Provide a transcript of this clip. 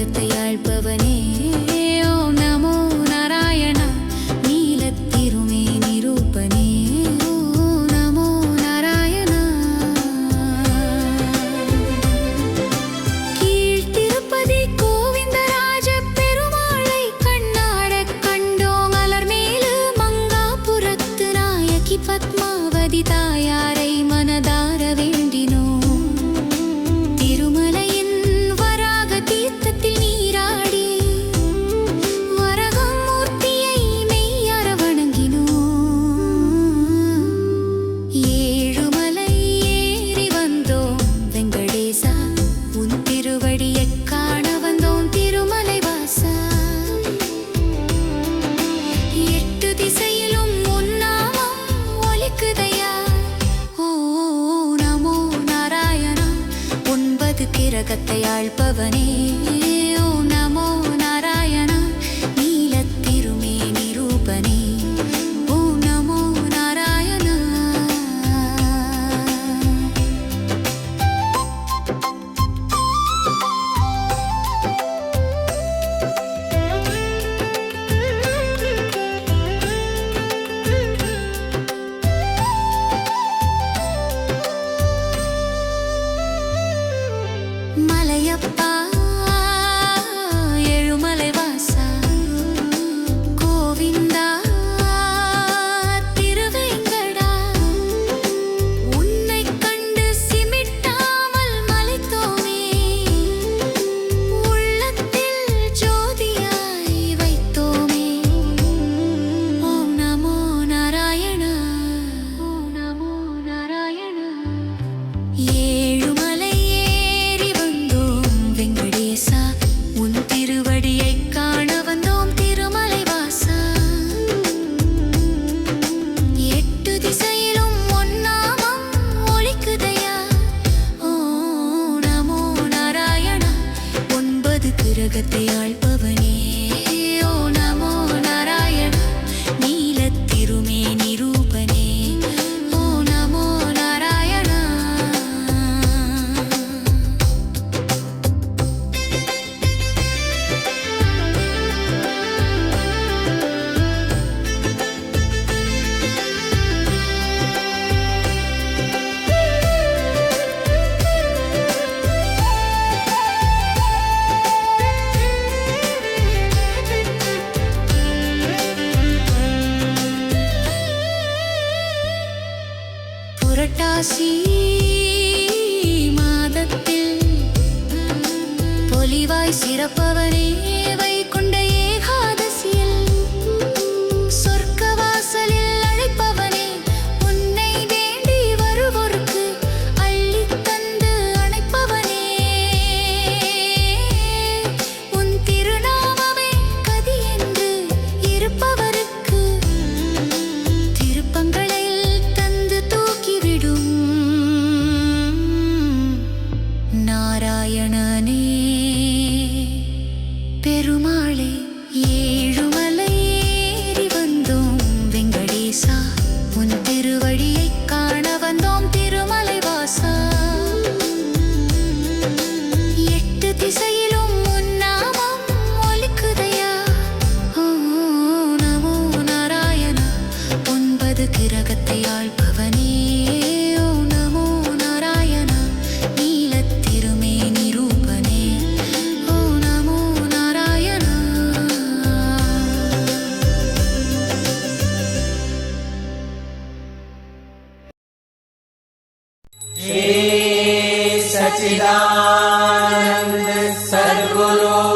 at the கிரகத்தை ஆழ்பவனே புரட்டாசி மாதத்தில். பொலிவாய் சிறப்பவனே. say सच्चिदानन्द सद्गुरु।